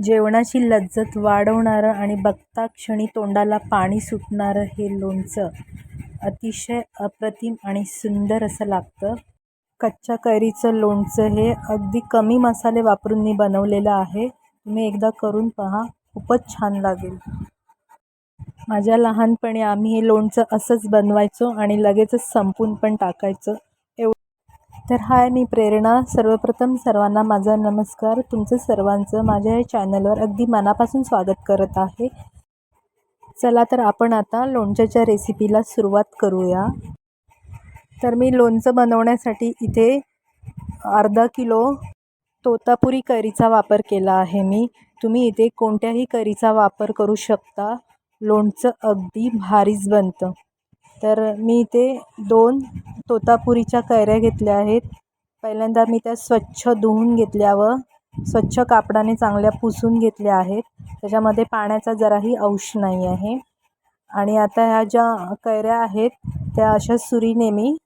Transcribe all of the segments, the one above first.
जेवणाची लज्जत वाढवणारं आणि बघता क्षणी तोंडाला पाणी सुटणारं हे लोणचं अतिशय अप्रतिम आणि सुंदर असं लागतं. कच्च्या कैरीचं लोणचं हे अगदी कमी मसाले वापरून मी बनवलेलं आहे. तुम्ही एकदा करून पहा खूपच छान लागेल. माझ्या लहानपणी आम्ही हे लोणचं असंच बनवायचो आणि लगेचच संपून पण टाकायचं. तर हाय मी प्रेरणा. सर्वप्रथम सर्वांना माझा नमस्कार. तुमचं सर्वांचं माझ्या या चॅनलवर अगदी मनापासून स्वागत करत आहे. चला तर आपण आता लोणच्याच्या रेसिपीला सुरुवात करूया. तर मी लोणचं बनवण्यासाठी इथे अर्धा किलो तोतापुरी करीचा वापर केला आहे मी. तुम्ही इथे कोणत्याही करीचा वापर करू शकता. लोणचं अगदी भारीच बनतं. तर मी इथे दोन तोतापुरीच्या कैऱ्या घेतल्या आहेत. पहिल्यांदा मी त्या स्वच्छ धुवून घेतल्या व स्वच्छ कापडाने चांगल्या पुसून घेतल्या आहेत. त्याच्यामध्ये पाण्याचा जराही अंश नाही आहे. आणि आता ह्या ज्या कैऱ्या आहेत त्या अशा सुरीने मी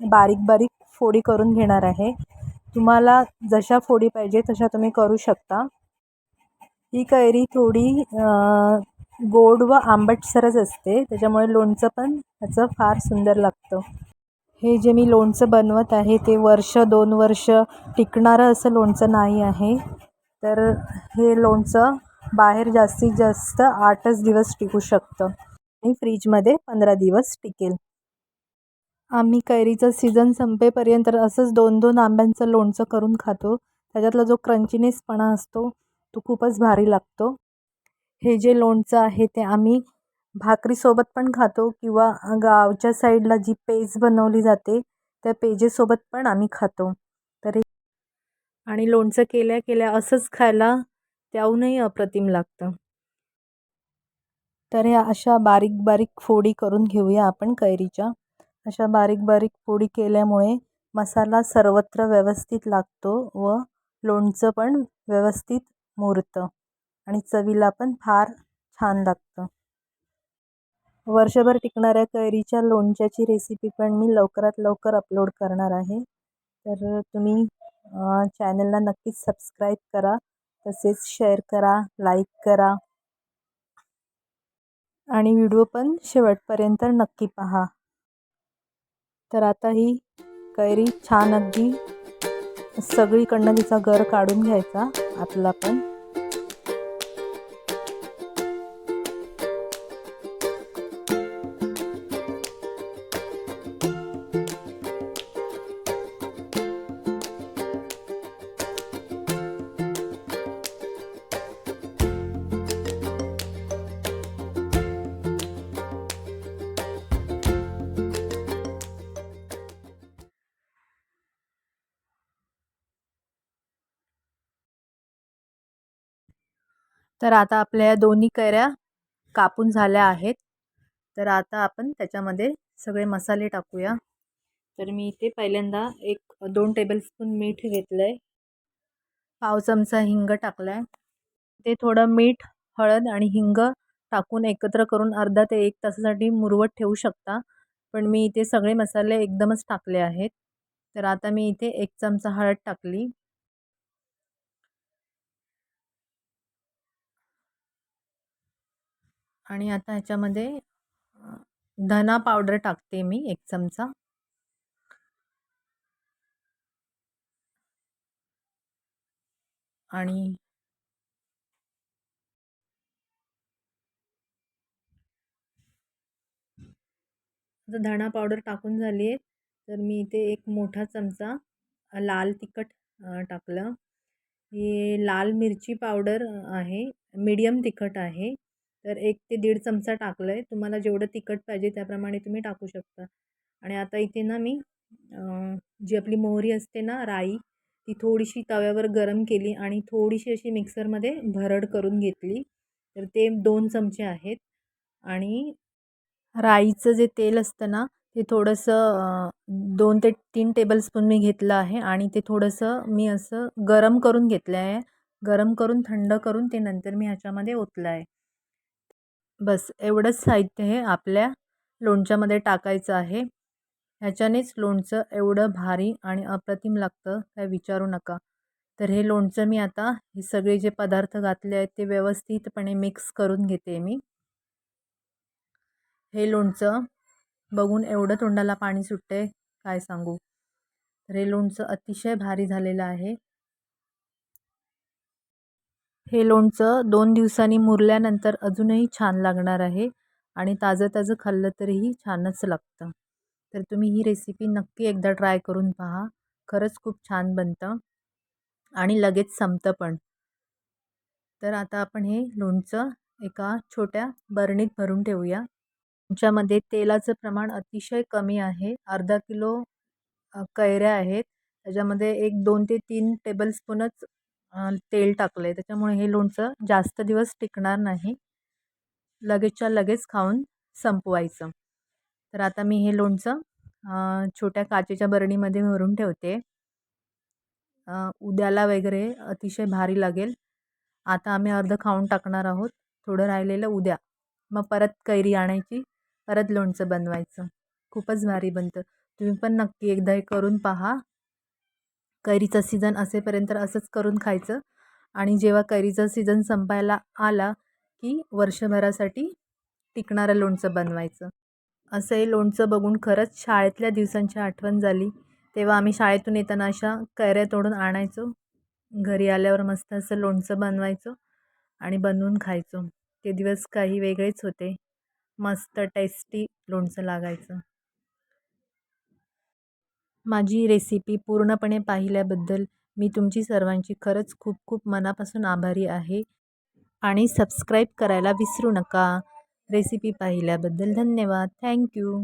बारीक बारीक फोडी करून घेणार आहे. तुम्हाला जशा फोडी पाहिजे तशा तुम्ही करू शकता. ही कैरी थोडी गोड व आंबटसरच असते. त्याच्यामुळे लोणचं पण त्याचं फार सुंदर लागतं. हे जे मी लोणचं बनवत आहे ते वर्ष दोन वर्ष टिकणारं असं लोणचं नाही आहे. तर हे लोणचं बाहेर जास्तीत जास्त आठच दिवस टिकू शकतं. आणि फ्रीजमध्ये पंधरा दिवस टिकेल. आम्ही कैरीचं सीझन संपेपर्यंत असंच दोन दोन आंब्यांचं लोणचं करून खातो. त्याच्यातला जो क्रंचीनेसपणा असतो तो खूपच भारी लागतो. हे जे लोणचं आहे ते आम्ही भाकरीसोबत पण खातो किंवा गावच्या साईडला जी पेज बनवली जाते त्या पेजेसोबत पण आम्ही खातो. तर आणि लोणचं केल्या केल्या असंच खायला त्याहूनही अप्रतिम लागतं. तर ह्या अशा बारीक बारीक फोडी करून घेऊया आपण कैरीच्या. अशा बारीक बारीक फोडी केल्यामुळे मसाला सर्वत्र व्यवस्थित लागतो व लोणचं पण व्यवस्थित मुरतं. आणि चवीला पण फार छान लागतं. वर्षभर टिकणाऱ्या कैरीच्या लोणच्याची रेसिपी पण मी लवकरात लवकर अपलोड करणार आहे. तर तुम्ही चॅनलला नक्कीच सबस्क्राईब करा. तसेच शेअर करा लाईक करा. आणि व्हिडिओ पण शेवटपर्यंत नक्की पहा. तर आता ही कैरी छान अगदी सगळीकडनं तिचा गर काढून घ्यायचा. आपला पण तर आता आपल्या दोन्ही कैऱ्या कापून झाल्या आहेत. तर आता आपण त्याच्यामध्ये सगळे मसाले टाकूया. तर मी इथे पहिल्यांदा एक दोन टेबलस्पून मीठ घेतलं आहे पाव चमचा हिंग टाकला आहे ते थोडं मीठ हळद आणि हिंग टाकून एकत्र करून अर्धा ते एक तासासाठी मुरवत ठेवू शकता. पण मी इथे सगळे मसाले एकदमच टाकले आहेत. तर आता मी इथे एक चमचा हळद टाकली. आणि आता ह्याच्यामध्ये धना पावडर टाकते मी एक चमचा. आणि आता धणा पावडर टाकून झाली आहे तर मी इथे एक मोठा चमचा लाल तिखट टाकलं. ही लाल मिरची पावडर आहे मीडियम तिखट आहे. तर एक ते दीड चमचा टाकलं आहे तुम्हाला जेवढं तिखट पाहिजे त्याप्रमाणे तुम्ही टाकू शकता. आणि आता इथे ना मी जी आपली मोहरी असते ना राई ती थोडीशी तव्यावर गरम केली आणि थोडीशी अशी मिक्सरमध्ये भरड करून घेतली. तर ते दोन चमचे आहेत. आणि राईचं जे तेल असतं ना ते थोडंसं दोन ते तीन टेबलस्पून मी घेतलं आहे आणि ते थोडंसं मी असं गरम करून घेतलं आहे गरम करून थंड करून ते नंतर मी ह्याच्यामध्ये ओतलं आहे बस एवढंच साहित्य हे आपल्या लोणच्यामध्ये टाकायचं आहे. ह्याच्यानेच लोणचं एवढं भारी आणि अप्रतिम लागतं काय विचारू नका. तर हे लोणचं मी आता हे सगळे जे पदार्थ घातले आहेत ते व्यवस्थितपणे मिक्स करून घेते मी. हे लोणचं बघून एवढं तोंडाला पाणी सुटते काय सांगू. तर हे लोणचं अतिशय भारी झालेलं आहे. हे लोणचं दोन दिवसांनी मुरल्यानंतर अजूनही छान लागणार आहे आणि ताजं ताजं खाल्लं तरीही छानच लागतं. तर तुम्ही ही रेसिपी नक्की एकदा ट्राय करून पहा. खरंच खूप छान बनतं आणि लगेच संपतं पण. तर आता आपण हे लोणचं एका छोट्या बरणीत भरून ठेवूया. तुमच्यामध्ये तेलाचं प्रमाण अतिशय कमी आहे. अर्धा किलो कैऱ्या आहेत. त्याच्यामध्ये एक दोन ते तीन टेबलस्पूनच तेल टाकलं आहे त्याच्यामुळे हे लोणचं जास्त दिवस टिकणार नाही. लगेचच्या लगेच खाऊन संपवायचं. तर आता मी हे लोणचं छोट्या काचेच्या बरणीमध्ये भरून ठेवते. उद्याला वगैरे अतिशय भारी लागेल. आता आम्ही अर्धं खाऊन टाकणार आहोत. थोडं राहिलेलं उद्या. मग परत कैरी आणायची परत लोणचं बनवायचं. खूपच भारी बनतं. तुम्ही पण नक्की एकदा हे करून पहा. कैरीचं सीझन असेपर्यंत असंच करून खायचं. आणि जेव्हा कैरीचं सीझन संपायला आला की वर्षभरासाठी टिकणारं लोणचं बनवायचं. असं हे लोणचं बघून खरंच शाळेतल्या दिवसांची आठवण झाली. तेव्हा आम्ही शाळेतून येताना अशा कैऱ्या तोडून आणायचो. घरी आल्यावर मस्त असं लोणचं बनवायचो आणि बनवून खायचो. ते दिवस काही वेगळेच होते. मस्त टेस्टी लोणचं लागायचं. माझी रेसिपी पूर्णपणे पाहिल्याबद्दल मी तुमची सर्वांची खरंच खूप खूप मनापासून आभारी आहे. आणि सबस्क्राईब करायला विसरू नका. रेसिपी पाहिल्याबद्दल धन्यवाद. थँक्यू